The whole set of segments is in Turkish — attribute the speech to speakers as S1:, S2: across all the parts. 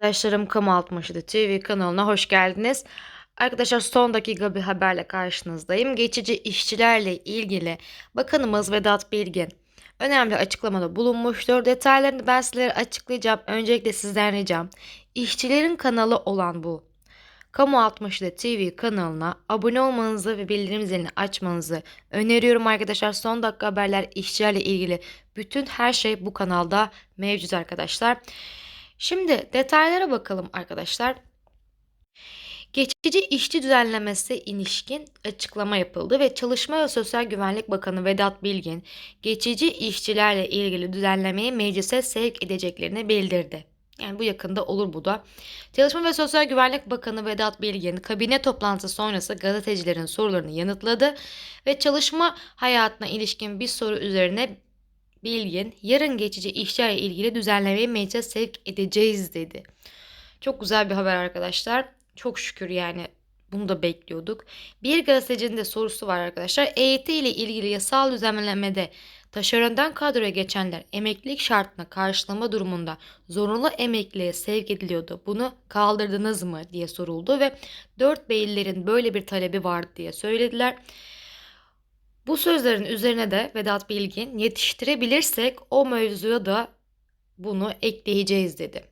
S1: Arkadaşlarım Kamu 67 TV kanalına hoş geldiniz. Arkadaşlar son dakika bir haberle karşınızdayım. Geçici işçilerle ilgili Bakanımız Vedat Bilgin önemli açıklamada bulunmuştur. Detaylarını ben sizlere açıklayacağım. Öncelikle sizden ricam işçilerin kanalı olan bu Kamu 67 TV kanalına abone olmanızı ve bildirim zilini açmanızı öneriyorum arkadaşlar. Son dakika haberler işçilerle ilgili bütün her şey bu kanalda mevcut arkadaşlar. Şimdi detaylara bakalım arkadaşlar. Geçici işçi düzenlemesi ilişkin açıklama yapıldı ve Çalışma ve Sosyal Güvenlik Bakanı Vedat Bilgin geçici işçilerle ilgili düzenlemeyi meclise sevk edeceklerini bildirdi. Yani bu yakında olur bu da. Çalışma ve Sosyal Güvenlik Bakanı Vedat Bilgin kabine toplantısı sonrası gazetecilerin sorularını yanıtladı ve çalışma hayatına ilişkin bir soru üzerine Bilgin yarın geçici işlerle ilgili düzenlemeyi meclise sevk edeceğiz dedi. Çok güzel bir haber arkadaşlar. Çok şükür yani bunu da bekliyorduk. Bir gazetecinin de sorusu var arkadaşlar. EYT ile ilgili yasal düzenlemede taşerondan kadroya geçenler emeklilik şartına karşılama durumunda zorunlu emekliye sevk ediliyordu. Bunu kaldırdınız mı diye soruldu ve dört beylerin böyle bir talebi vardı diye söylediler. Bu sözlerin üzerine de Vedat Bilgin yetiştirebilirsek o mevzuya da bunu ekleyeceğiz dedi.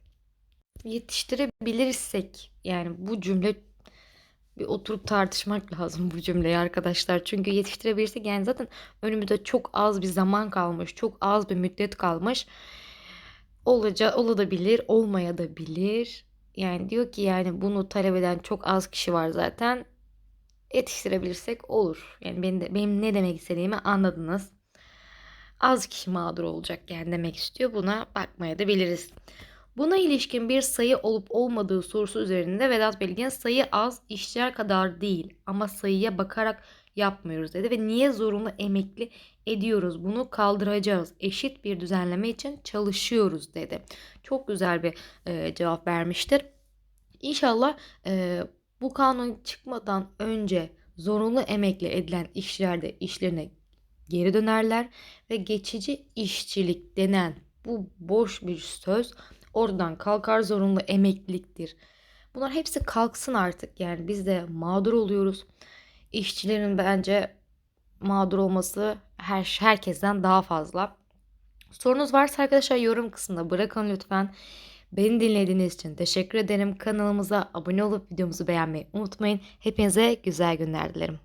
S1: Yetiştirebilirsek yani bu cümle bir oturup tartışmak lazım bu cümleyi arkadaşlar. Çünkü yetiştirebilirsek yani zaten önümüzde çok az bir zaman kalmış. Çok az bir müddet kalmış. Olaca, olabilir, olmaya da bilir. Yani diyor ki yani bunu talep eden çok az kişi var zaten yetiştirebilirsek olur. Yani benim, de, benim ne demek istediğimi anladınız. Az kişi mağdur olacak yani demek istiyor. Buna bakmaya da biliriz. Buna ilişkin bir sayı olup olmadığı sorusu üzerinde Vedat Bilgin sayı az işçiler kadar değil ama sayıya bakarak yapmıyoruz dedi ve niye zorunlu emekli ediyoruz bunu kaldıracağız eşit bir düzenleme için çalışıyoruz dedi. Çok güzel bir e, cevap vermiştir. İnşallah e, bu kanun çıkmadan önce zorunlu emekli edilen işçiler de işlerine geri dönerler ve geçici işçilik denen bu boş bir söz oradan kalkar zorunlu emekliliktir. Bunlar hepsi kalksın artık yani biz de mağdur oluyoruz. İşçilerin bence mağdur olması her herkesten daha fazla. Sorunuz varsa arkadaşlar yorum kısmında bırakın lütfen. Beni dinlediğiniz için teşekkür ederim. Kanalımıza abone olup videomuzu beğenmeyi unutmayın. Hepinize güzel günler dilerim.